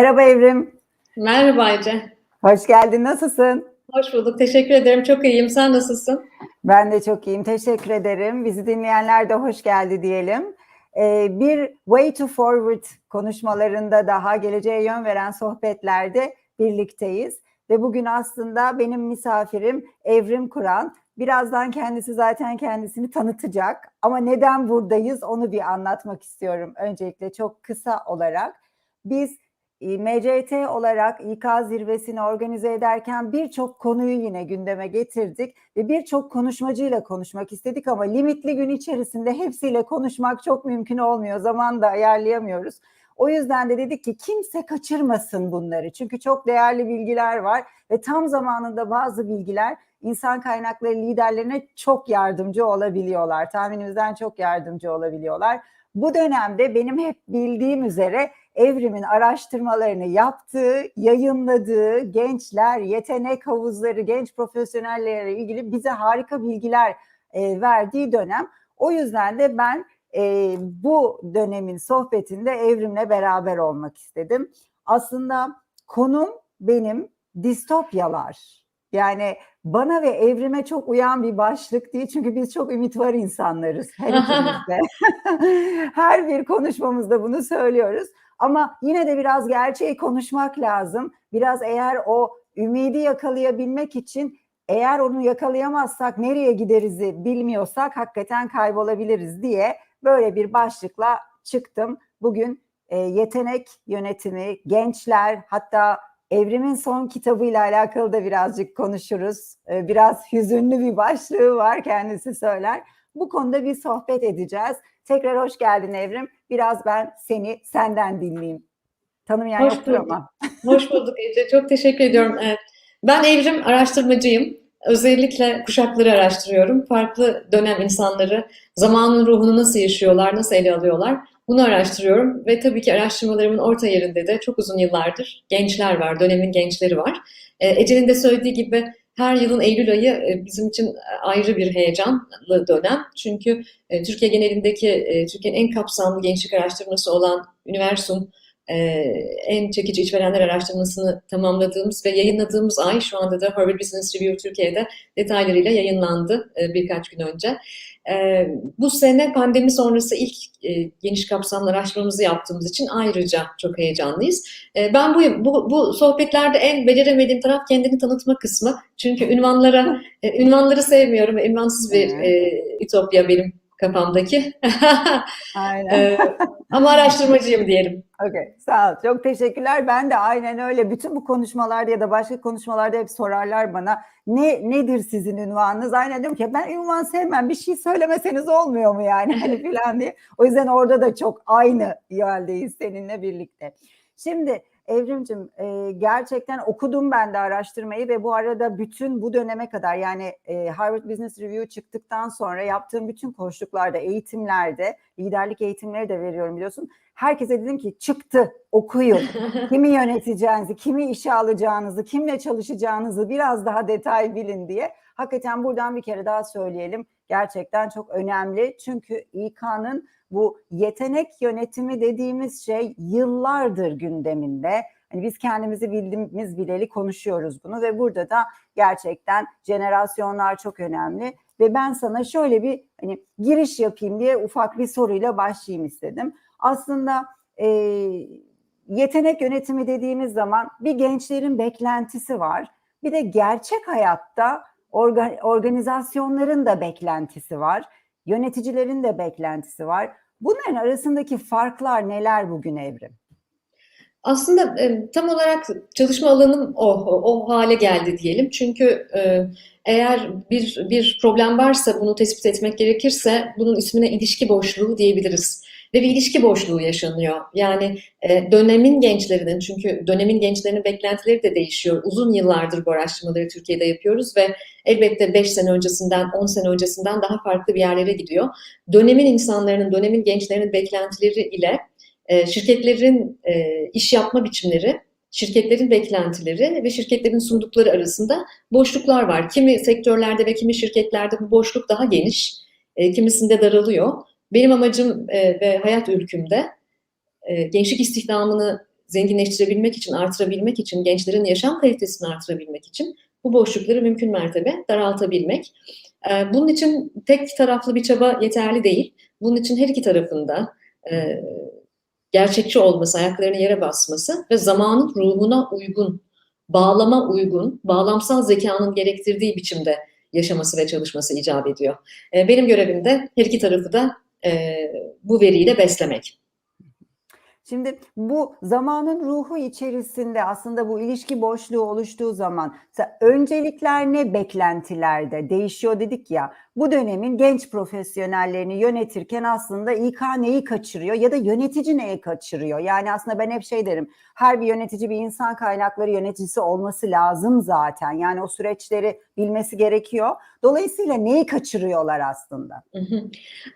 Merhaba Evrim. Merhaba Ece. Hoş geldin. Nasılsın? Hoş bulduk. Teşekkür ederim. Çok iyiyim. Sen nasılsın? Ben de çok iyiyim. Teşekkür ederim. Bizi dinleyenler de hoş geldi diyelim. Ee, bir Way to Forward konuşmalarında daha geleceğe yön veren sohbetlerde birlikteyiz. Ve bugün aslında benim misafirim Evrim Kur'an. Birazdan kendisi zaten kendisini tanıtacak. Ama neden buradayız onu bir anlatmak istiyorum. Öncelikle çok kısa olarak. Biz MCT olarak İK zirvesini organize ederken birçok konuyu yine gündeme getirdik ve birçok konuşmacıyla konuşmak istedik ama limitli gün içerisinde hepsiyle konuşmak çok mümkün olmuyor. Zaman da ayarlayamıyoruz. O yüzden de dedik ki kimse kaçırmasın bunları. Çünkü çok değerli bilgiler var ve tam zamanında bazı bilgiler insan kaynakları liderlerine çok yardımcı olabiliyorlar. Tahminimizden çok yardımcı olabiliyorlar. Bu dönemde benim hep bildiğim üzere Evrim'in araştırmalarını yaptığı, yayınladığı gençler, yetenek havuzları, genç profesyonellerle ilgili bize harika bilgiler e, verdiği dönem. O yüzden de ben e, bu dönemin sohbetinde Evrim'le beraber olmak istedim. Aslında konum benim distopyalar. Yani bana ve evrime çok uyan bir başlık değil. Çünkü biz çok ümit var insanlarız her ikimizde. her bir konuşmamızda bunu söylüyoruz. Ama yine de biraz gerçeği konuşmak lazım. Biraz eğer o ümidi yakalayabilmek için eğer onu yakalayamazsak nereye giderizi bilmiyorsak hakikaten kaybolabiliriz diye böyle bir başlıkla çıktım. Bugün e, yetenek yönetimi, gençler hatta Evrim'in son kitabıyla alakalı da birazcık konuşuruz. E, biraz hüzünlü bir başlığı var kendisi söyler. Bu konuda bir sohbet edeceğiz. Tekrar hoş geldin Evrim. Biraz ben seni senden dinleyeyim. Tanımayan Hoş yoktur bulduk. ama. Hoş bulduk Ece. Çok teşekkür ediyorum. Evet. Ben Evrim araştırmacıyım. Özellikle kuşakları araştırıyorum. Farklı dönem insanları zamanın ruhunu nasıl yaşıyorlar, nasıl ele alıyorlar bunu araştırıyorum. Ve tabii ki araştırmalarımın orta yerinde de çok uzun yıllardır gençler var, dönemin gençleri var. Ee, Ece'nin de söylediği gibi her yılın Eylül ayı e, bizim için ayrı bir heyecanlı dönem. Çünkü e, Türkiye genelindeki, e, Türkiye'nin en kapsamlı gençlik araştırması olan Üniversum en çekici işverenler araştırmasını tamamladığımız ve yayınladığımız ay şu anda da Harvard Business Review Türkiye'de detaylarıyla yayınlandı birkaç gün önce. Bu sene pandemi sonrası ilk geniş kapsamlı araştırmamızı yaptığımız için ayrıca çok heyecanlıyız. Ben bu, bu, bu sohbetlerde en beceremediğim taraf kendini tanıtma kısmı. Çünkü ünvanlara, ünvanları sevmiyorum. Ünvansız bir e, ütopya benim kafamdaki. Aynen. ama araştırmacıyım diyelim. Okey, sağ ol. Çok teşekkürler. Ben de aynen öyle. Bütün bu konuşmalarda ya da başka konuşmalarda hep sorarlar bana ne nedir sizin ünvanınız? Aynen diyorum ki ben ünvan sevmem. Bir şey söylemeseniz olmuyor mu yani hani filan diye. O yüzden orada da çok aynı haldeyiz seninle birlikte. Şimdi Evrimcim e, gerçekten okudum ben de araştırmayı ve bu arada bütün bu döneme kadar yani e, Harvard Business Review çıktıktan sonra yaptığım bütün koşullarda, eğitimlerde, liderlik eğitimleri de veriyorum biliyorsun. Herkese dedim ki çıktı okuyun. kimi yöneteceğinizi, kimi işe alacağınızı, kimle çalışacağınızı biraz daha detay bilin diye. Hakikaten buradan bir kere daha söyleyelim. Gerçekten çok önemli. Çünkü İK'nın bu yetenek yönetimi dediğimiz şey yıllardır gündeminde. Hani biz kendimizi bildiğimiz bileli konuşuyoruz bunu ve burada da gerçekten jenerasyonlar çok önemli. Ve ben sana şöyle bir hani giriş yapayım diye ufak bir soruyla başlayayım istedim. Aslında e, yetenek yönetimi dediğimiz zaman bir gençlerin beklentisi var. Bir de gerçek hayatta organ, organizasyonların da beklentisi var. Yöneticilerin de beklentisi var. Bunların arasındaki farklar neler bugün Evrim? Aslında e, tam olarak çalışma alanım o, o, o hale geldi diyelim. Çünkü e, eğer bir bir problem varsa bunu tespit etmek gerekirse bunun ismine ilişki boşluğu diyebiliriz. Ve bir ilişki boşluğu yaşanıyor. Yani e, dönemin gençlerinin, çünkü dönemin gençlerinin beklentileri de değişiyor. Uzun yıllardır bu araştırmaları Türkiye'de yapıyoruz ve elbette 5 sene öncesinden, 10 sene öncesinden daha farklı bir yerlere gidiyor. Dönemin insanların, dönemin gençlerinin beklentileri ile e, şirketlerin e, iş yapma biçimleri, şirketlerin beklentileri ve şirketlerin sundukları arasında boşluklar var. Kimi sektörlerde ve kimi şirketlerde bu boşluk daha geniş, e, kimisinde daralıyor. Benim amacım ve hayat ülkümde gençlik istihdamını zenginleştirebilmek için, artırabilmek için, gençlerin yaşam kalitesini artırabilmek için bu boşlukları mümkün mertebe daraltabilmek. E, bunun için tek taraflı bir çaba yeterli değil. Bunun için her iki tarafında e, gerçekçi olması, ayaklarını yere basması ve zamanın ruhuna uygun, bağlama uygun, bağlamsal zekanın gerektirdiği biçimde yaşaması ve çalışması icap ediyor. E, benim görevim de her iki tarafı da bu veriyle beslemek. Şimdi bu zamanın ruhu içerisinde aslında bu ilişki boşluğu oluştuğu zaman öncelikler ne beklentilerde değişiyor dedik ya. Bu dönemin genç profesyonellerini yönetirken aslında İK neyi kaçırıyor ya da yönetici neyi kaçırıyor? Yani aslında ben hep şey derim. Her bir yönetici bir insan kaynakları yöneticisi olması lazım zaten. Yani o süreçleri bilmesi gerekiyor. Dolayısıyla neyi kaçırıyorlar aslında?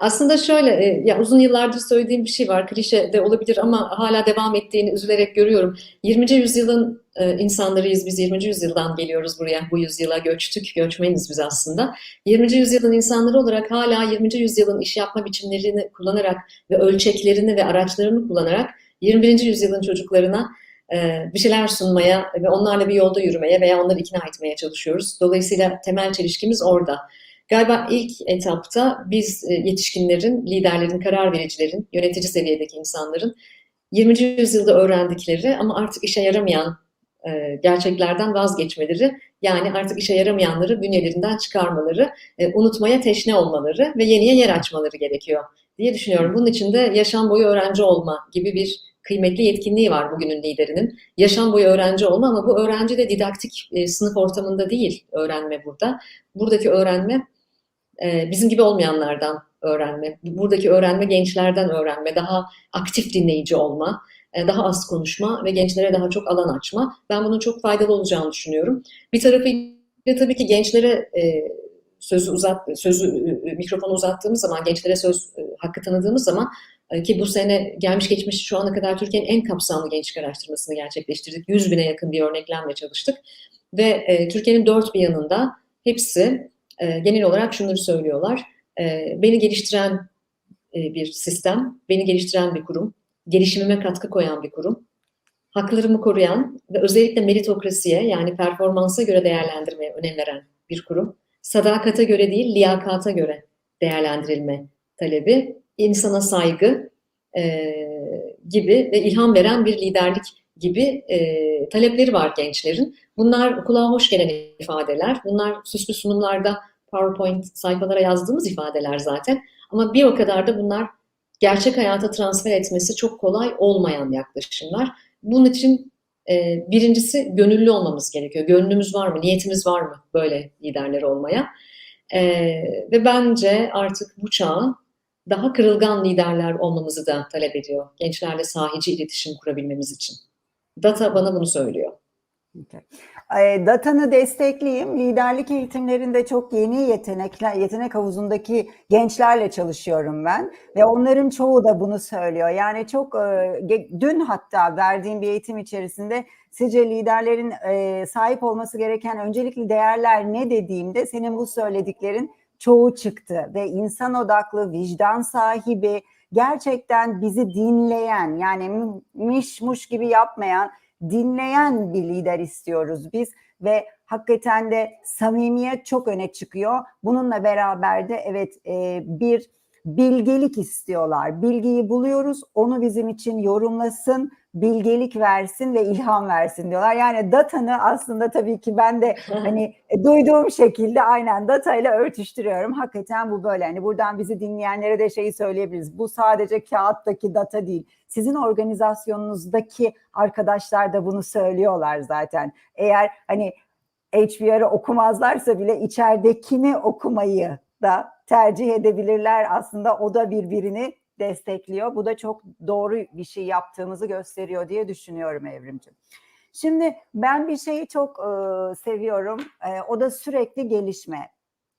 Aslında şöyle, e, ya uzun yıllardır söylediğim bir şey var, klişe de olabilir ama hala devam ettiğini üzülerek görüyorum. 20. yüzyılın e, insanlarıyız, biz 20. yüzyıldan geliyoruz buraya, bu yüzyıla göçtük, göçmeniz biz aslında. 20. yüzyılın insanları olarak hala 20. yüzyılın iş yapma biçimlerini kullanarak ve ölçeklerini ve araçlarını kullanarak 21. yüzyılın çocuklarına e, bir şeyler sunmaya ve onlarla bir yolda yürümeye veya onları ikna etmeye çalışıyoruz. Dolayısıyla temel çelişkimiz orada. Galiba ilk etapta biz e, yetişkinlerin, liderlerin, karar vericilerin, yönetici seviyedeki insanların 20. yüzyılda öğrendikleri ama artık işe yaramayan e, gerçeklerden vazgeçmeleri, yani artık işe yaramayanları bünyelerinden çıkarmaları, e, unutmaya teşne olmaları ve yeniye yer açmaları gerekiyor diye düşünüyorum. Bunun için de yaşam boyu öğrenci olma gibi bir kıymetli yetkinliği var bugünün liderinin. Yaşam boyu öğrenci olma ama bu öğrenci de didaktik e, sınıf ortamında değil öğrenme burada. Buradaki öğrenme e, bizim gibi olmayanlardan öğrenme. Buradaki öğrenme gençlerden öğrenme, daha aktif dinleyici olma, e, daha az konuşma ve gençlere daha çok alan açma. Ben bunun çok faydalı olacağını düşünüyorum. Bir tarafıyla tabii ki gençlere e, sözü uzat sözü mikrofonu uzattığımız zaman gençlere söz e, hakkı tanıdığımız zaman ki bu sene gelmiş geçmiş şu ana kadar Türkiye'nin en kapsamlı gençlik araştırmasını gerçekleştirdik. 100 bine yakın bir örneklemle çalıştık ve Türkiye'nin dört bir yanında hepsi genel olarak şunları söylüyorlar. E, beni geliştiren e, bir sistem, beni geliştiren bir kurum, gelişimime katkı koyan bir kurum, haklarımı koruyan ve özellikle meritokrasiye yani performansa göre değerlendirmeye önem veren bir kurum, sadakate göre değil liyakata göre değerlendirilme talebi, insana saygı e, gibi ve ilham veren bir liderlik gibi e, talepleri var gençlerin. Bunlar kulağa hoş gelen ifadeler. Bunlar süslü sunumlarda PowerPoint sayfalara yazdığımız ifadeler zaten. Ama bir o kadar da bunlar gerçek hayata transfer etmesi çok kolay olmayan yaklaşımlar. Bunun için e, birincisi gönüllü olmamız gerekiyor. Gönlümüz var mı, niyetimiz var mı böyle liderler olmaya? E, ve bence artık bu çağ daha kırılgan liderler olmamızı da talep ediyor. Gençlerle sahici iletişim kurabilmemiz için. Data bana bunu söylüyor. Okay. E, datanı destekleyeyim. Liderlik eğitimlerinde çok yeni yetenekler, yetenek havuzundaki gençlerle çalışıyorum ben ve onların çoğu da bunu söylüyor. Yani çok e, dün hatta verdiğim bir eğitim içerisinde sizce liderlerin e, sahip olması gereken öncelikli değerler ne dediğimde senin bu söylediklerin çoğu çıktı ve insan odaklı, vicdan sahibi, gerçekten bizi dinleyen yani miş muş gibi yapmayan dinleyen bir lider istiyoruz biz ve hakikaten de samimiyet çok öne çıkıyor. Bununla beraber de evet e, bir bilgelik istiyorlar. Bilgiyi buluyoruz, onu bizim için yorumlasın, bilgelik versin ve ilham versin diyorlar. Yani datanı aslında tabii ki ben de hani duyduğum şekilde aynen datayla örtüştürüyorum. Hakikaten bu böyle. Hani buradan bizi dinleyenlere de şeyi söyleyebiliriz. Bu sadece kağıttaki data değil. Sizin organizasyonunuzdaki arkadaşlar da bunu söylüyorlar zaten. Eğer hani HBR'ı okumazlarsa bile içeridekini okumayı da tercih edebilirler. Aslında o da birbirini destekliyor. Bu da çok doğru bir şey yaptığımızı gösteriyor diye düşünüyorum Evrimciğim. Şimdi ben bir şeyi çok e, seviyorum. E, o da sürekli gelişme.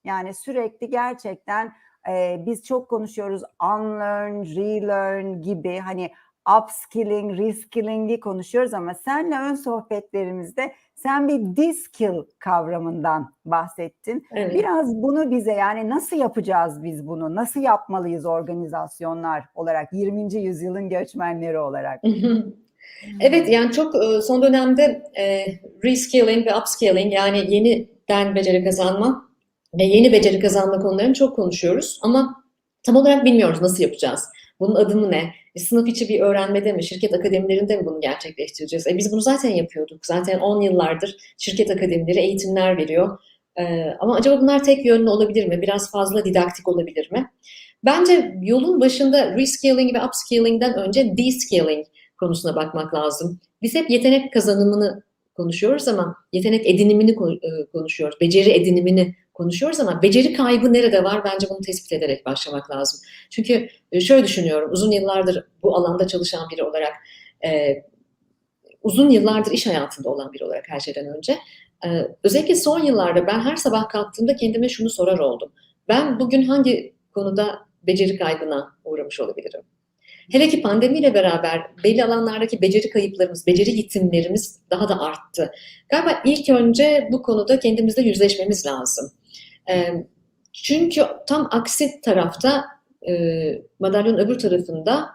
Yani sürekli gerçekten e, biz çok konuşuyoruz unlearn, relearn gibi hani upskilling, reskilling'i konuşuyoruz ama senle ön sohbetlerimizde sen bir diskill kavramından bahsettin. Evet. Biraz bunu bize yani nasıl yapacağız biz bunu? Nasıl yapmalıyız organizasyonlar olarak 20. yüzyılın göçmenleri olarak? Evet yani çok e, son dönemde e, reskilling ve upskilling yani yeniden beceri kazanma ve yeni beceri kazanma konularını çok konuşuyoruz ama tam olarak bilmiyoruz nasıl yapacağız. Bunun adımı ne? E, sınıf içi bir öğrenmede mi, şirket akademilerinde mi bunu gerçekleştireceğiz? E, biz bunu zaten yapıyorduk. Zaten 10 yıllardır şirket akademileri eğitimler veriyor. E, ama acaba bunlar tek yönlü olabilir mi? Biraz fazla didaktik olabilir mi? Bence yolun başında reskilling ve upskilling'den önce de-skilling konusuna bakmak lazım. Biz hep yetenek kazanımını konuşuyoruz ama yetenek edinimini e, konuşuyoruz. Beceri edinimini konuşuyoruz ama beceri kaybı nerede var? Bence bunu tespit ederek başlamak lazım. Çünkü e, şöyle düşünüyorum, uzun yıllardır bu alanda çalışan biri olarak, e, uzun yıllardır iş hayatında olan biri olarak her şeyden önce, e, özellikle son yıllarda ben her sabah kalktığımda kendime şunu sorar oldum. Ben bugün hangi konuda beceri kaybına uğramış olabilirim? Hele ki pandemiyle beraber belli alanlardaki beceri kayıplarımız, beceri yitimlerimiz daha da arttı. Galiba ilk önce bu konuda kendimizle yüzleşmemiz lazım. Çünkü tam aksi tarafta madalyonun öbür tarafında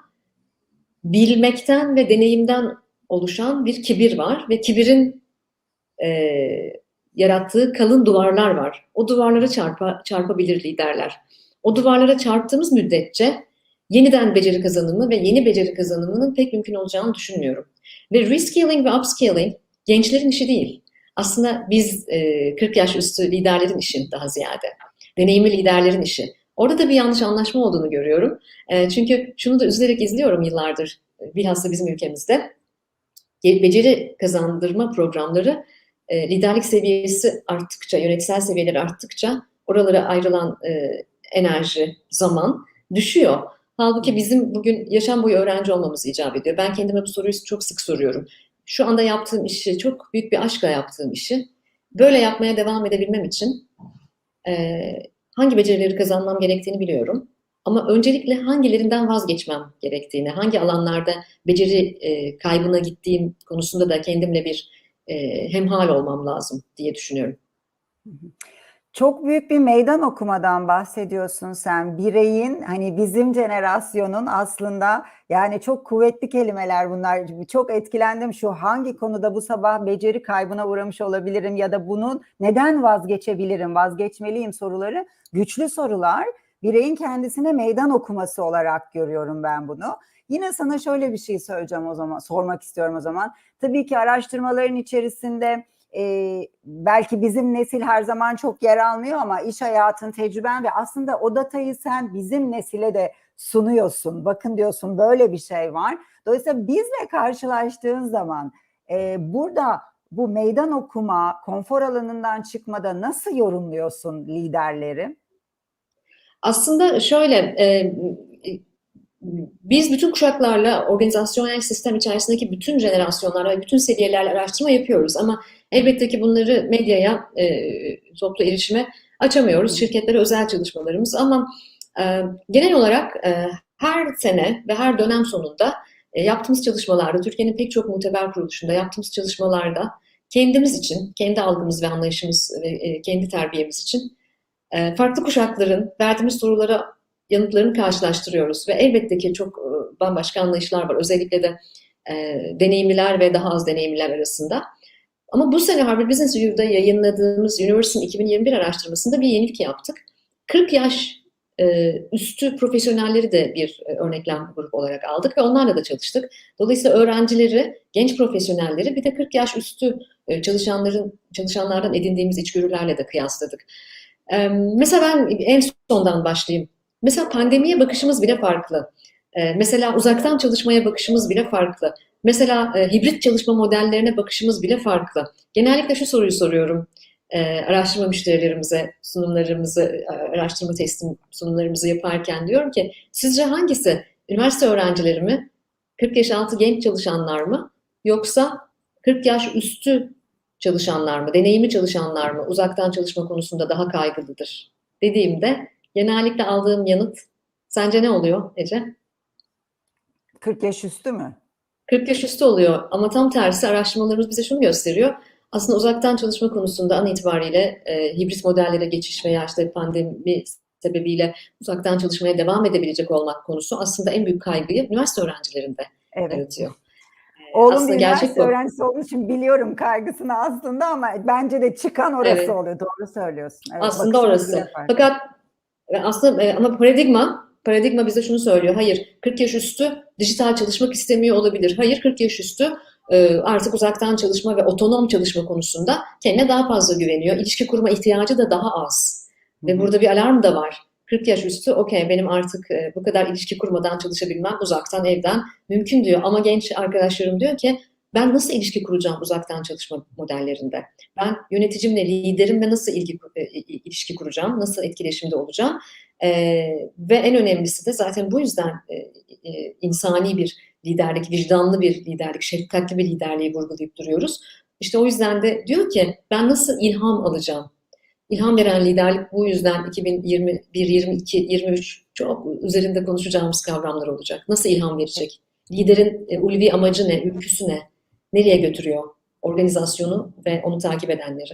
bilmekten ve deneyimden oluşan bir kibir var ve kibirin yarattığı kalın duvarlar var. O duvarlara çarpa, çarpabilir liderler. O duvarlara çarptığımız müddetçe yeniden beceri kazanımı ve yeni beceri kazanımının pek mümkün olacağını düşünmüyorum. Ve reskilling ve upskilling gençlerin işi değil. Aslında biz e, 40 yaş üstü liderlerin işi daha ziyade. Deneyimli liderlerin işi. Orada da bir yanlış anlaşma olduğunu görüyorum. E, çünkü şunu da üzülerek izliyorum yıllardır e, bilhassa bizim ülkemizde. Beceri kazandırma programları e, liderlik seviyesi arttıkça, yönetsel seviyeler arttıkça oralara ayrılan e, enerji, zaman düşüyor. Halbuki bizim bugün yaşam boyu öğrenci olmamız icap ediyor. Ben kendime bu soruyu çok sık soruyorum. Şu anda yaptığım işi, çok büyük bir aşkla yaptığım işi, böyle yapmaya devam edebilmem için e, hangi becerileri kazanmam gerektiğini biliyorum. Ama öncelikle hangilerinden vazgeçmem gerektiğini, hangi alanlarda beceri e, kaybına gittiğim konusunda da kendimle bir e, hemhal olmam lazım diye düşünüyorum. Çok büyük bir meydan okumadan bahsediyorsun sen. Bireyin hani bizim jenerasyonun aslında yani çok kuvvetli kelimeler bunlar. Çok etkilendim şu hangi konuda bu sabah beceri kaybına uğramış olabilirim ya da bunun neden vazgeçebilirim, vazgeçmeliyim soruları güçlü sorular. Bireyin kendisine meydan okuması olarak görüyorum ben bunu. Yine sana şöyle bir şey söyleyeceğim o zaman, sormak istiyorum o zaman. Tabii ki araştırmaların içerisinde e, belki bizim nesil her zaman çok yer almıyor ama iş hayatın tecrüben ve aslında o datayı sen bizim nesile de sunuyorsun. Bakın diyorsun böyle bir şey var. Dolayısıyla bizle karşılaştığın zaman e, burada bu meydan okuma, konfor alanından çıkmada nasıl yorumluyorsun liderleri? Aslında şöyle, e, biz bütün kuşaklarla organizasyonel sistem içerisindeki bütün jenerasyonlarla, bütün seviyelerle araştırma yapıyoruz ama elbette ki bunları medyaya, e, toplu erişime açamıyoruz. Şirketlere özel çalışmalarımız ama e, genel olarak e, her sene ve her dönem sonunda e, yaptığımız çalışmalarda, Türkiye'nin pek çok muteber kuruluşunda yaptığımız çalışmalarda kendimiz için, kendi algımız ve anlayışımız ve e, kendi terbiyemiz için e, farklı kuşakların verdiğimiz sorulara yanıtlarını karşılaştırıyoruz ve elbette ki çok e, bambaşka anlayışlar var. Özellikle de e, deneyimliler ve daha az deneyimliler arasında. Ama bu sene Harvard Business Review'da yayınladığımız Universe'ın 2021 araştırmasında bir yenilik yaptık. 40 yaş e, üstü profesyonelleri de bir e, örneklem grup olarak aldık ve onlarla da çalıştık. Dolayısıyla öğrencileri, genç profesyonelleri bir de 40 yaş üstü e, çalışanların çalışanlardan edindiğimiz içgörülerle de kıyasladık. E, mesela ben en sondan başlayayım. Mesela pandemiye bakışımız bile farklı. Ee, mesela uzaktan çalışmaya bakışımız bile farklı. Mesela e, hibrit çalışma modellerine bakışımız bile farklı. Genellikle şu soruyu soruyorum e, araştırma müşterilerimize, sunumlarımızı, e, araştırma teslim sunumlarımızı yaparken diyorum ki sizce hangisi üniversite öğrencileri mi, 40 yaş altı genç çalışanlar mı yoksa 40 yaş üstü çalışanlar mı, deneyimli çalışanlar mı uzaktan çalışma konusunda daha kaygılıdır dediğimde genellikle aldığım yanıt sence ne oluyor Ece? 40 yaş üstü mü? 40 yaş üstü oluyor ama tam tersi araştırmalarımız bize şunu gösteriyor. Aslında uzaktan çalışma konusunda an itibariyle e, hibrit modellere geçiş veya işte pandemi sebebiyle uzaktan çalışmaya devam edebilecek olmak konusu aslında en büyük kaygıyı üniversite öğrencilerinde Evet. yaratıyor. Oğlum aslında bir üniversite öğrencisi olduğu için biliyorum kaygısını aslında ama bence de çıkan orası Evet. oluyor. Doğru söylüyorsun. Evet, Aslında orası. Fakat e, aslında e, ama paradigma paradigma bize şunu söylüyor. Hayır, 40 yaş üstü dijital çalışmak istemiyor olabilir. Hayır, 40 yaş üstü e, artık uzaktan çalışma ve otonom çalışma konusunda kendine daha fazla güveniyor. İlişki kurma ihtiyacı da daha az. Ve burada bir alarm da var. 40 yaş üstü okey benim artık e, bu kadar ilişki kurmadan çalışabilmem uzaktan evden mümkün diyor. Ama genç arkadaşlarım diyor ki ben nasıl ilişki kuracağım uzaktan çalışma modellerinde? Ben yöneticimle, liderimle nasıl ilgi, e, ilişki kuracağım? Nasıl etkileşimde olacağım? E, ve en önemlisi de zaten bu yüzden e, e, insani bir liderlik, vicdanlı bir liderlik, şefkatli bir liderliği vurgulayıp duruyoruz. İşte o yüzden de diyor ki ben nasıl ilham alacağım? İlham veren liderlik bu yüzden 2021, 22, 23 çok üzerinde konuşacağımız kavramlar olacak. Nasıl ilham verecek? Liderin e, ulvi amacı ne, ülküsü ne? Nereye götürüyor organizasyonu ve onu takip edenleri?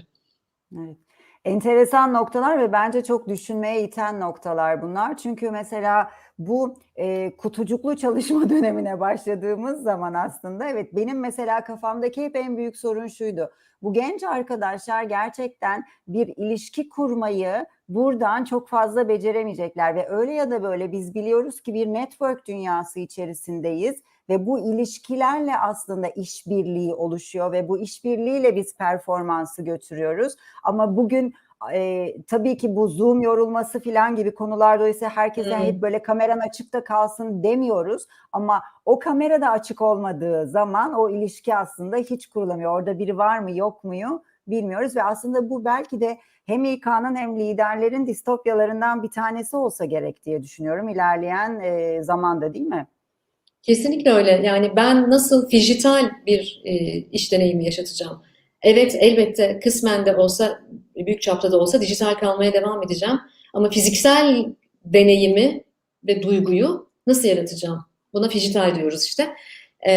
Evet. Enteresan noktalar ve bence çok düşünmeye iten noktalar bunlar. Çünkü mesela bu e, kutucuklu çalışma dönemine başladığımız zaman aslında evet benim mesela kafamdaki hep en büyük sorun şuydu. Bu genç arkadaşlar gerçekten bir ilişki kurmayı buradan çok fazla beceremeyecekler ve öyle ya da böyle biz biliyoruz ki bir network dünyası içerisindeyiz ve bu ilişkilerle aslında işbirliği oluşuyor ve bu işbirliğiyle biz performansı götürüyoruz. Ama bugün e, tabii ki bu Zoom yorulması falan gibi konular dolayısıyla herkese Hı. hep böyle kameran açıkta kalsın demiyoruz. Ama o kamera da açık olmadığı zaman o ilişki aslında hiç kurulamıyor. Orada biri var mı yok muyu bilmiyoruz ve aslında bu belki de hem İK'nın hem liderlerin distopyalarından bir tanesi olsa gerek diye düşünüyorum ilerleyen e, zamanda değil mi? Kesinlikle öyle. Yani ben nasıl dijital bir e, iş deneyimi yaşatacağım? Evet, elbette kısmen de olsa, büyük çapta da olsa dijital kalmaya devam edeceğim. Ama fiziksel deneyimi ve duyguyu nasıl yaratacağım? Buna dijital diyoruz işte. E,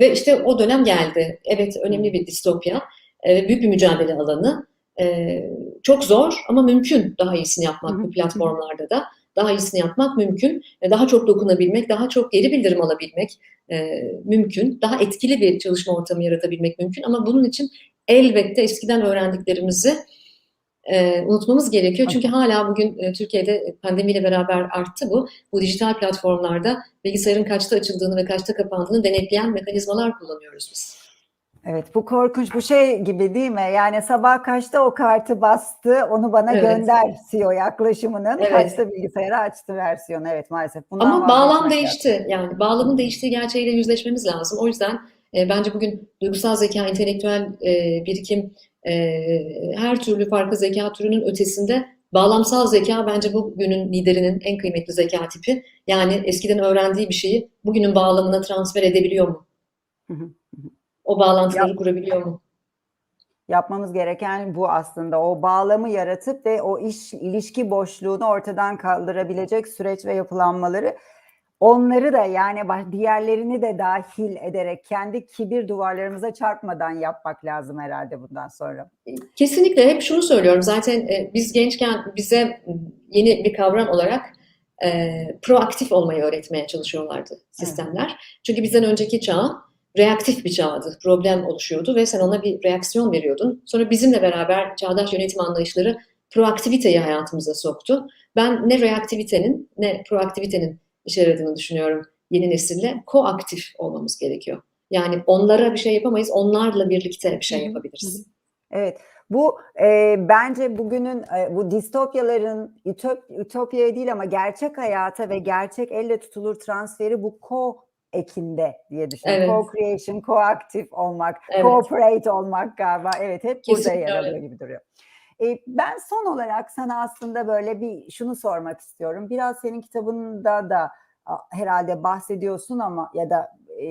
ve işte o dönem geldi. Evet, önemli bir distopya, e, büyük bir mücadele alanı. E, çok zor ama mümkün daha iyisini yapmak bu platformlarda da. Daha iyisini yapmak mümkün. E, Daha çok dokunabilmek, daha çok geri bildirim alabilmek e, mümkün. Daha etkili bir çalışma ortamı yaratabilmek mümkün. Ama bunun için elbette eskiden öğrendiklerimizi e, unutmamız gerekiyor. Çünkü hala bugün e, Türkiye'de pandemiyle beraber arttı bu. Bu dijital platformlarda bilgisayarın kaçta açıldığını ve kaçta kapandığını denetleyen mekanizmalar kullanıyoruz biz. Evet bu korkunç bu şey gibi değil mi? Yani sabah kaçta o kartı bastı onu bana Evet. gönder CEO yaklaşımının Evet. kaçta bilgisayarı açtı versiyonu evet maalesef. Bundan Ama bağlam değişti. Yani bağlamın değiştiği gerçeğiyle yüzleşmemiz lazım. O yüzden e, bence bugün duygusal zeka, entelektüel e, birikim, e, her türlü farklı zeka türünün ötesinde bağlamsal zeka bence bugünün liderinin en kıymetli zeka tipi. Yani eskiden öğrendiği bir şeyi bugünün bağlamına transfer edebiliyor mu? Hı hı, O bağlantıları kurabiliyor mu? Yapmamız gereken bu aslında o bağlamı yaratıp ve o iş ilişki boşluğunu ortadan kaldırabilecek süreç ve yapılanmaları onları da yani diğerlerini de dahil ederek kendi kibir duvarlarımıza çarpmadan yapmak lazım herhalde bundan sonra. Kesinlikle hep şunu söylüyorum. Zaten e, biz gençken bize yeni bir kavram olarak e, proaktif olmayı öğretmeye çalışıyorlardı sistemler. Çünkü bizden önceki çağ reaktif bir çağdı. Problem oluşuyordu ve sen ona bir reaksiyon veriyordun. Sonra bizimle beraber çağdaş yönetim anlayışları proaktiviteyi hayatımıza soktu. Ben ne reaktivitenin ne proaktivitenin işe yaradığını düşünüyorum yeni nesille. Koaktif olmamız gerekiyor. Yani onlara bir şey yapamayız, onlarla birlikte bir şey yapabiliriz. Evet, bu e, bence bugünün e, bu distopyaların ütop, ütopya değil ama gerçek hayata ve gerçek elle tutulur transferi bu co ekinde diye düşünüyorum. Evet. Co-creation, co-aktif olmak, Evet. cooperate olmak galiba. Evet, hep burada Kesinlikle yer alıyor gibi duruyor. E, ben son olarak sana aslında böyle bir şunu sormak istiyorum. Biraz senin kitabında da herhalde bahsediyorsun ama ya da e,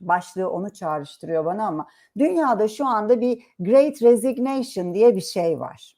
başlığı onu çağrıştırıyor bana ama dünyada şu anda bir Great Resignation diye bir şey var.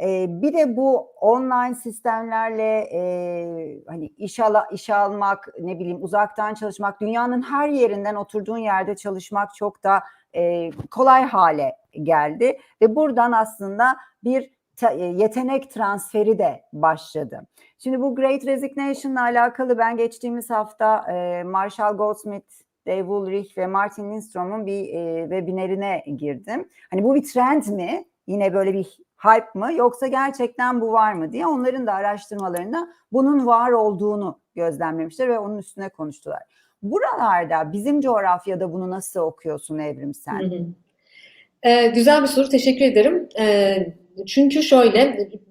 Ee, bir de bu online sistemlerle e, hani iş, ala, iş almak, ne bileyim uzaktan çalışmak, dünyanın her yerinden oturduğun yerde çalışmak çok da e, kolay hale geldi ve buradan aslında bir e, yetenek transferi de başladı. Şimdi bu Great Resignation'la alakalı ben geçtiğimiz hafta e, Marshall Goldsmith Dave Ulrich ve Martin Lindstrom'un bir e, webinarine girdim. Hani bu bir trend mi? Yine böyle bir hype mı? Yoksa gerçekten bu var mı diye onların da araştırmalarında bunun var olduğunu gözlemlemişler ve onun üstüne konuştular. Buralarda bizim coğrafyada bunu nasıl okuyorsun Evrim sen? Hı hı. Ee, güzel bir soru, teşekkür ederim. Ee, çünkü şöyle,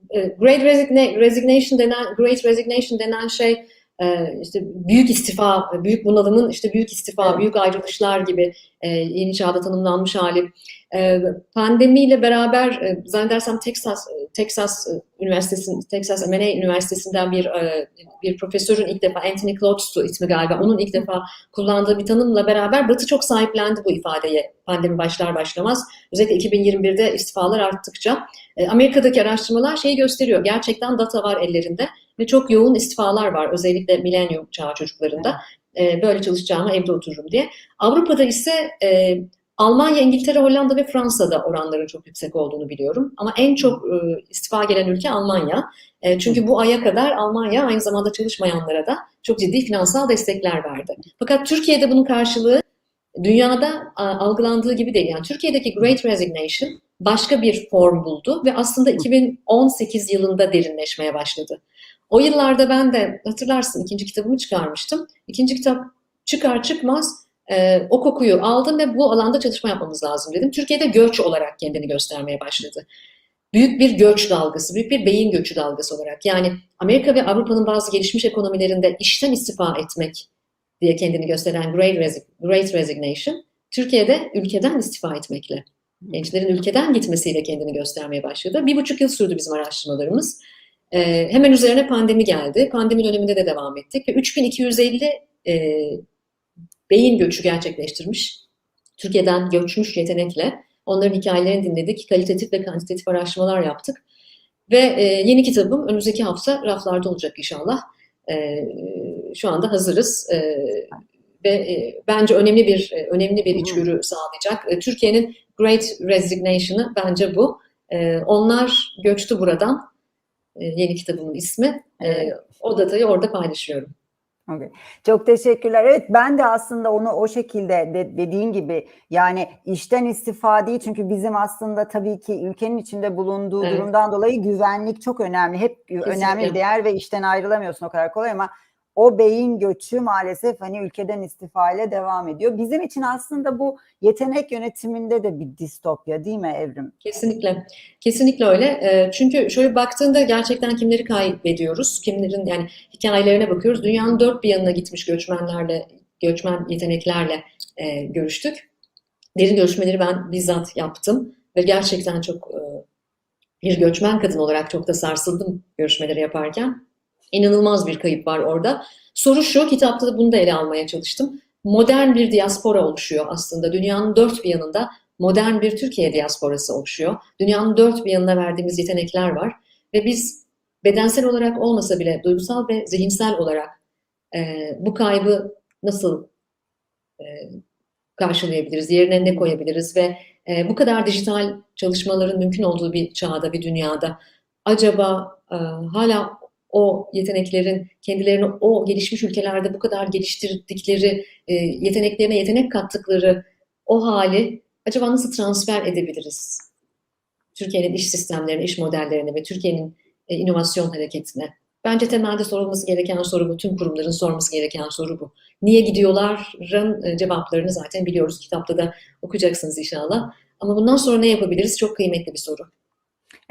e, Great Resigna- Resignation denen, Great Resignation denen şey e, işte büyük istifa, büyük bunalımın işte büyük istifa, Evet. büyük ayrılışlar gibi e, yeni çağda tanımlanmış hali. E, pandemiyle beraber e, zannedersem Texas Texas Üniversitesi, Texas M&A Üniversitesi'nden bir e, bir profesörün ilk defa Anthony Klotz'tu ismi galiba. Onun ilk defa kullandığı bir tanımla beraber Batı çok sahiplendi bu ifadeye pandemi başlar başlamaz. Özellikle 2021'de istifalar arttıkça. E, Amerika'daki araştırmalar şeyi gösteriyor. Gerçekten data var ellerinde ve çok yoğun istifalar var. Özellikle milenyum çağı çocuklarında. E, böyle çalışacağıma evde otururum diye. Avrupa'da ise e, Almanya, İngiltere, Hollanda ve Fransa'da oranların çok yüksek olduğunu biliyorum. Ama en çok e, istifa gelen ülke Almanya. E, çünkü bu aya kadar Almanya aynı zamanda çalışmayanlara da çok ciddi finansal destekler verdi. Fakat Türkiye'de bunun karşılığı dünyada a, algılandığı gibi değil. Yani Türkiye'deki Great Resignation başka bir form buldu ve aslında 2018 yılında derinleşmeye başladı. O yıllarda ben de hatırlarsın ikinci kitabımı çıkarmıştım. İkinci kitap çıkar çıkmaz e, o kokuyu aldım ve bu alanda çalışma yapmamız lazım dedim. Türkiye'de göç olarak kendini göstermeye başladı. Büyük bir göç dalgası, büyük bir beyin göçü dalgası olarak. Yani Amerika ve Avrupa'nın bazı gelişmiş ekonomilerinde işten istifa etmek diye kendini gösteren Great, Resi- Great Resignation, Türkiye'de ülkeden istifa etmekle, gençlerin ülkeden gitmesiyle kendini göstermeye başladı. Bir buçuk yıl sürdü bizim araştırmalarımız. Ee, hemen üzerine pandemi geldi. Pandemi döneminde de devam ettik ve 3250 e, beyin göçü gerçekleştirmiş. Türkiye'den göçmüş yetenekle onların hikayelerini dinledik. Kalitatif ve kantitatif araştırmalar yaptık. Ve e, yeni kitabım önümüzdeki hafta raflarda olacak inşallah. E, şu anda hazırız. E, ve e, bence önemli bir e, önemli bir içgörü sağlayacak. E, Türkiye'nin Great Resignation'ı bence bu. E, onlar göçtü buradan. E, yeni kitabımın ismi. E, Evet. o datayı orada paylaşıyorum. Okay. Çok teşekkürler. Evet ben de aslında onu o şekilde de, dediğin gibi yani işten istifa değil çünkü bizim aslında tabii ki ülkenin içinde bulunduğu Evet. durumdan dolayı güvenlik çok önemli. Hep önemli bir Kesinlikle. değer ve işten ayrılamıyorsun o kadar kolay ama o beyin göçü maalesef hani ülkeden istifa ile devam ediyor. Bizim için aslında bu yetenek yönetiminde de bir distopya değil mi Evrim? Kesinlikle. Kesinlikle öyle. Ee, Çünkü şöyle baktığında gerçekten kimleri kaybediyoruz? Kimlerin yani hikayelerine bakıyoruz. Dünyanın dört bir yanına gitmiş göçmenlerle, göçmen yeteneklerle e, görüştük. Derin görüşmeleri ben bizzat yaptım ve gerçekten çok e, bir göçmen kadın olarak çok da sarsıldım görüşmeleri yaparken. İnanılmaz bir kayıp var orada. Soru şu, kitapta da bunu da ele almaya çalıştım. Modern bir diaspora oluşuyor aslında. Dünyanın dört bir yanında modern bir Türkiye diasporası oluşuyor. Dünyanın dört bir yanına verdiğimiz yetenekler var ve biz bedensel olarak olmasa bile duygusal ve zihinsel olarak e, bu kaybı nasıl e, karşılayabiliriz, yerine ne koyabiliriz ve e, bu kadar dijital çalışmaların mümkün olduğu bir çağda, bir dünyada acaba e, hala o yeteneklerin kendilerini o gelişmiş ülkelerde bu kadar geliştirdikleri, e, yeteneklerine yetenek kattıkları o hali acaba nasıl transfer edebiliriz? Türkiye'nin iş sistemlerine, iş modellerine ve Türkiye'nin e, inovasyon hareketine. Bence temelde sorulması gereken soru bu. Tüm kurumların sorması gereken soru bu. Niye gidiyorların e, cevaplarını zaten biliyoruz. Kitapta da okuyacaksınız inşallah. Ama bundan sonra ne yapabiliriz? Çok kıymetli bir soru.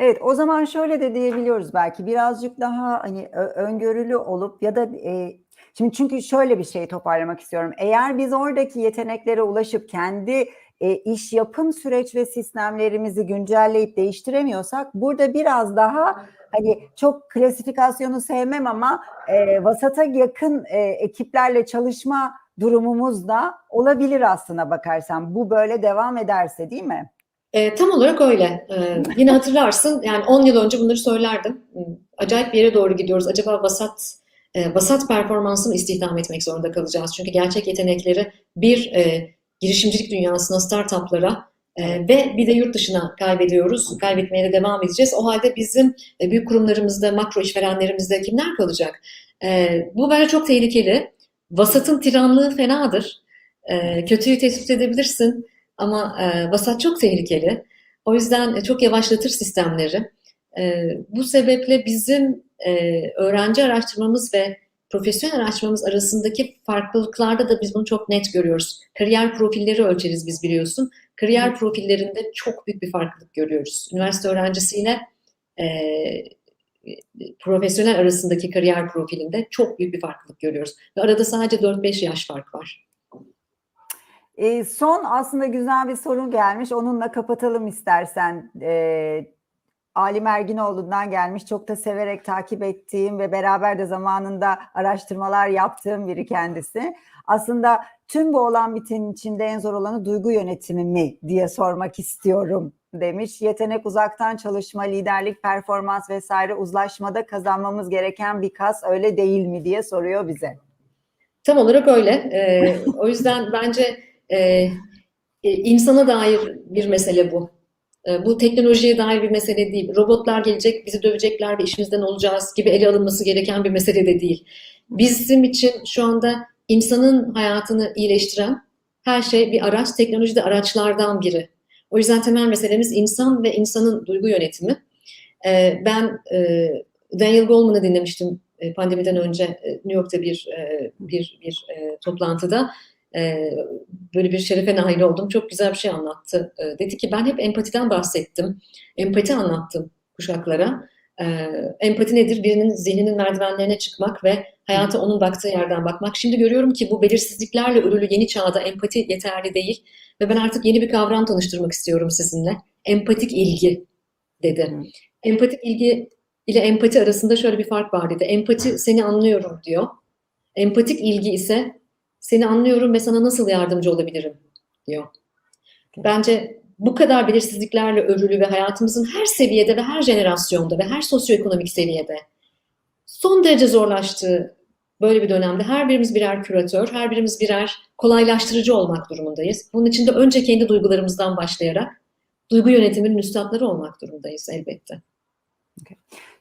Evet, o zaman şöyle de diyebiliyoruz belki birazcık daha hani öngörülü olup ya da e, şimdi çünkü şöyle bir şey toparlamak istiyorum. Eğer biz oradaki yeteneklere ulaşıp kendi e, iş yapım süreç ve sistemlerimizi güncelleyip değiştiremiyorsak burada biraz daha hani çok klasifikasyonu sevmem ama e, vasata yakın e, ekiplerle çalışma durumumuz da olabilir aslına bakarsan. Bu böyle devam ederse değil mi? E, tam olarak öyle. E, yine hatırlarsın yani 10 yıl önce bunları söylerdim. Hmm, Acayip bir yere doğru gidiyoruz. Acaba vasat e, vasat performansı mı istihdam etmek zorunda kalacağız? Çünkü gerçek yetenekleri bir e, girişimcilik dünyasına, startuplara e, ve bir de yurt dışına kaybediyoruz. Kaybetmeye de devam edeceğiz. O halde bizim e, büyük kurumlarımızda, makro işverenlerimizde kimler kalacak? E, bu bence çok tehlikeli. Vasatın tiranlığı fenadır. E, kötüyü tespit edebilirsin ama e, vasat çok tehlikeli. O yüzden e, çok yavaşlatır sistemleri. E, bu sebeple bizim e, öğrenci araştırmamız ve profesyonel araştırmamız arasındaki farklılıklarda da biz bunu çok net görüyoruz. Kariyer profilleri ölçeriz biz biliyorsun. Kariyer Evet. profillerinde çok büyük bir farklılık görüyoruz. Üniversite öğrencisiyle e, profesyonel arasındaki kariyer profilinde çok büyük bir farklılık görüyoruz. Ve arada sadece 4-5 yaş fark var. E, son aslında güzel bir soru gelmiş. Onunla kapatalım istersen. E, Ali Merginoğlu'ndan gelmiş. Çok da severek takip ettiğim ve beraber de zamanında araştırmalar yaptığım biri kendisi. Aslında tüm bu olan bitenin içinde en zor olanı duygu yönetimi mi diye sormak istiyorum demiş. Yetenek, uzaktan çalışma, liderlik, performans vesaire uzlaşmada kazanmamız gereken bir kas öyle değil mi diye soruyor bize. Tam olarak öyle. Ee, o yüzden bence e, e, insana dair bir mesele bu. E, bu teknolojiye dair bir mesele değil. Robotlar gelecek, bizi dövecekler ve işimizden olacağız gibi ele alınması gereken bir mesele de değil. Bizim için şu anda insanın hayatını iyileştiren her şey bir araç, teknoloji de araçlardan biri. O yüzden temel meselemiz insan ve insanın duygu yönetimi. E, ben e, Daniel Goleman'ı dinlemiştim e, pandemiden önce e, New York'ta bir e, bir bir toplantıda e, böyle bir şerefe nail oldum. Çok güzel bir şey anlattı. E, dedi ki ben hep empatiden bahsettim. Empati anlattım kuşaklara. E, empati nedir? Birinin zihninin merdivenlerine çıkmak ve hayata onun baktığı yerden bakmak. Şimdi görüyorum ki bu belirsizliklerle örülü yeni çağda empati yeterli değil ve ben artık yeni bir kavram tanıştırmak istiyorum sizinle. Empatik ilgi dedi. Empatik ilgi ile empati arasında şöyle bir fark var dedi. Empati seni anlıyorum diyor. Empatik ilgi ise seni anlıyorum ve sana nasıl yardımcı olabilirim diyor. Bence bu kadar belirsizliklerle örülü ve hayatımızın her seviyede ve her jenerasyonda ve her sosyoekonomik seviyede son derece zorlaştığı böyle bir dönemde her birimiz birer küratör, her birimiz birer kolaylaştırıcı olmak durumundayız. Bunun için de önce kendi duygularımızdan başlayarak duygu yönetiminin üstadları olmak durumundayız elbette.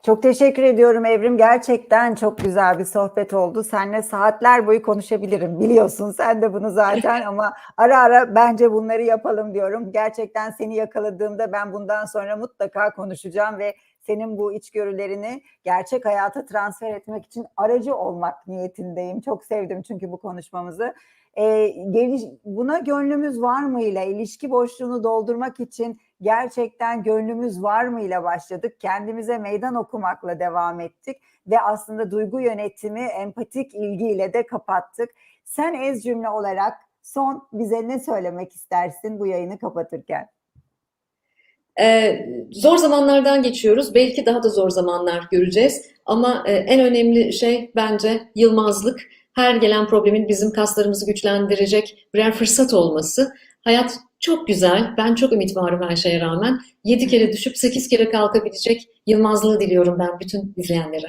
Çok teşekkür ediyorum Evrim. Gerçekten çok güzel bir sohbet oldu. Seninle saatler boyu konuşabilirim. Biliyorsun sen de bunu zaten ama ara ara bence bunları yapalım diyorum. Gerçekten seni yakaladığımda ben bundan sonra mutlaka konuşacağım ve senin bu içgörülerini gerçek hayata transfer etmek için aracı olmak niyetindeyim. Çok sevdim çünkü bu konuşmamızı. Ee, geliş, buna gönlümüz var mıyla ilişki boşluğunu doldurmak için gerçekten gönlümüz var mıyla başladık. Kendimize meydan okumakla devam ettik ve aslında duygu yönetimi empatik ilgiyle de kapattık. Sen ez cümle olarak son bize ne söylemek istersin bu yayını kapatırken? Ee, zor zamanlardan geçiyoruz. Belki daha da zor zamanlar göreceğiz. Ama e, en önemli şey bence yılmazlık. Her gelen problemin bizim kaslarımızı güçlendirecek birer fırsat olması. Hayat çok güzel. Ben çok ümit varım her şeye rağmen. 7 kere düşüp 8 kere kalkabilecek yılmazlığı diliyorum ben bütün izleyenlere.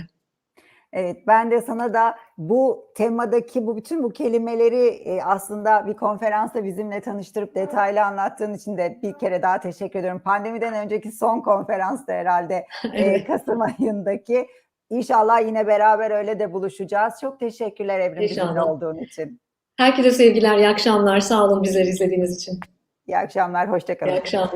Evet, ben de sana da bu temadaki bu bütün bu kelimeleri e, aslında bir konferansta bizimle tanıştırıp detaylı anlattığın için de bir kere daha teşekkür ediyorum. Pandemiden önceki son konferansta herhalde e. Kasım ayındaki. İnşallah yine beraber öyle de buluşacağız. Çok teşekkürler Evrim bizimle olduğun için. Herkese sevgiler, iyi akşamlar. Sağ olun bizleri izlediğiniz için. İyi akşamlar, hoşça kalın. İyi akşamlar.